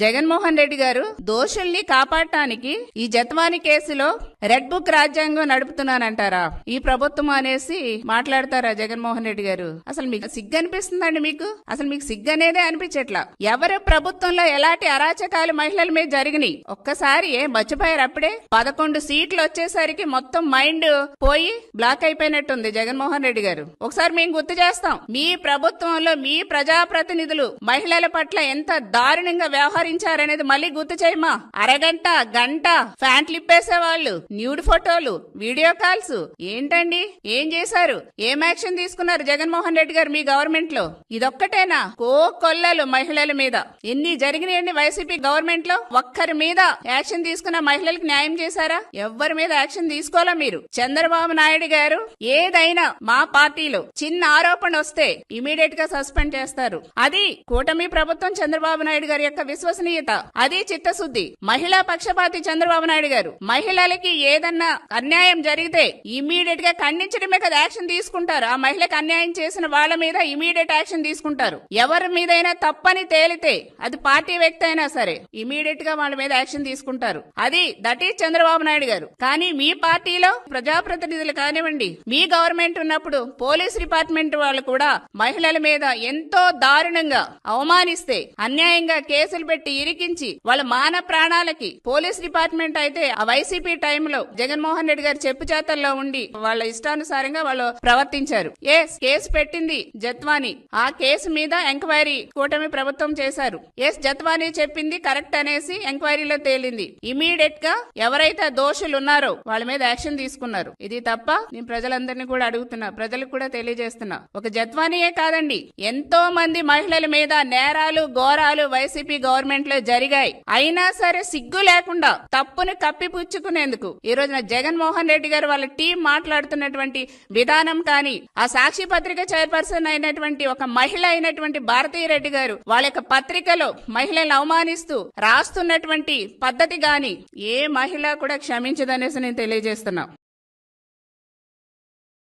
జగన్మోహన్ రెడ్డి గారు దోషుల్ని కాపాడటానికి ఈ జత్వాని కేసులో రెడ్ బుక్ రాజ్యాంగం నడుపుతున్నానంటారా? ఈ ప్రభుత్వం అనేసి మాట్లాడతారా జగన్మోహన్ రెడ్డి గారు? అసలు మీకు సిగ్గు అనిపిస్తుందండి మీకు? అసలు మీకు సిగ్గు అనేదే అనిపించట్లా? ఎవరు ప్రభుత్వంలో ఎలాంటి అరాచకాలు మహిళల మీద జరిగినాయి? ఒక్కసారి ఏ మర్చిపోయారు అప్పుడే? పదకొండు సీట్లు వచ్చేసరికి మొత్తం మైండ్ పోయి బ్లాక్ అయిపోయినట్టుంది జగన్మోహన్ రెడ్డి గారు. ఒకసారి మేము గుర్తు చేస్తాం. మీ ప్రభుత్వంలో మీ ప్రజాప్రతినిధులు మహిళల పట్ల ఎంత దారుణంగా వ్యవహారం వ్యవహరించారనేది మళ్ళీ గుర్తు చేయమా అరగంట గంట ఫ్యాంట్లు ఇప్పేసే వాళ్ళు న్యూడ్ ఫోటోలు వీడియో కాల్స్. ఏంటండి? ఏం చేశారు? ఏం యాక్షన్ తీసుకున్నారు జగన్మోహన్ రెడ్డి గారు మీ గవర్నమెంట్లో ఇదొక్కటేనా? కో కొల్లలు మహిళల మీద. ఎన్ని జరిగినాయండి వైసీపీ గవర్నమెంట్లో ఒక్కరి మీద యాక్షన్ తీసుకున్న మహిళలకు న్యాయం చేశారా? ఎవ్వరి మీద యాక్షన్ తీసుకోవాలా మీరు? చంద్రబాబు నాయుడు గారు ఏదైనా మా పార్టీలో చిన్న ఆరోపణ వస్తే ఇమీడియట్గా సస్పెండ్ చేస్తారు. అది కూటమి ప్రభుత్వం చంద్రబాబు నాయుడు గారి యొక్క విశ్వసనీయత అది చిత్తశుద్ధి. మహిళా పక్షపాతి చంద్రబాబు నాయుడు గారు మహిళలకి ఏదన్నా అన్యాయం జరిగితే ఇమీడియట్గా ఖండించడమే కదా యాక్షన్ తీసుకుంటారు. ఆ మహిళకు అన్యాయం చేసిన వాళ్ళ మీద ఇమీడియట్ యాక్షన్ తీసుకుంటారు. ఎవరి మీదైనా తప్పని తేలితే అది పార్టీ వ్యక్తి అయినా సరే ఇమీడియట్గా వాళ్ళ మీద యాక్షన్ తీసుకుంటారు. అది దట్ ఈస్ చంద్రబాబు నాయుడు గారు. కానీ మీ పార్టీలో ప్రజాప్రతినిధులు కానివ్వండి మీ గవర్నమెంట్ ఉన్నప్పుడు పోలీస్ డిపార్ట్మెంట్ వాళ్ళు కూడా మహిళల మీద ఎంతో దారుణంగా అవమానిస్తే అన్యాయంగా కేసులు పెట్టి ఇరికించి వాళ్ళ మాన ప్రాణాలకి పోలీస్ డిపార్ట్మెంట్ అయితే ఆ వైసీపీ టైంలో జగన్మోహన్ రెడ్డి గారు చెప్పు చేతల్లో ఉండి వాళ్ళ ఇష్టానుసారంగా వాళ్ళు ప్రవర్తించారు. ఎస్ కేసు పెట్టింది జత్వాని. ఆ కేసు మీద ఎంక్వైరీ కూటమి ప్రభుత్వం చేశారు. ఎస్ జత్వాని చెప్పింది కరెక్ట్ అనేసి ఎంక్వైరీలో తేలింది. ఇమీడియట్గా ఎవరైతే దోషులు ఉన్నారో వాళ్ళ మీద యాక్షన్ తీసుకున్నారు. ఇది తప్ప నేను ప్రజలందరినీ కూడా అడుగుతున్నా ప్రజలకు కూడా తెలియజేస్తున్నా. ఒక జత్వానియే కాదండి ఎంతో మంది మహిళల మీద నేరాలు ఘోరాలు వైసీపీ గవర్నమెంట్ లో జరిగాయి. అయినా సరే సిగ్గు లేకుండా తప్పుని కప్పిపుచ్చుకునేందుకు ఈ రోజున జగన్మోహన్ రెడ్డి గారు వాళ్ళ టీం మాట్లాడుతున్నటువంటి విధానం కానీ ఆ సాక్షి పత్రిక చైర్పర్సన్ అయినటువంటి ఒక మహిళ అయినటువంటి భారతీయ రెడ్డి గారు వాళ్ళ యొక్క పత్రికలో మహిళలను అవమానిస్తూ రాస్తున్నటువంటి పద్ధతి గాని ఏ మహిళ కూడా క్షమించదనేసి నేను తెలియజేస్తున్నా.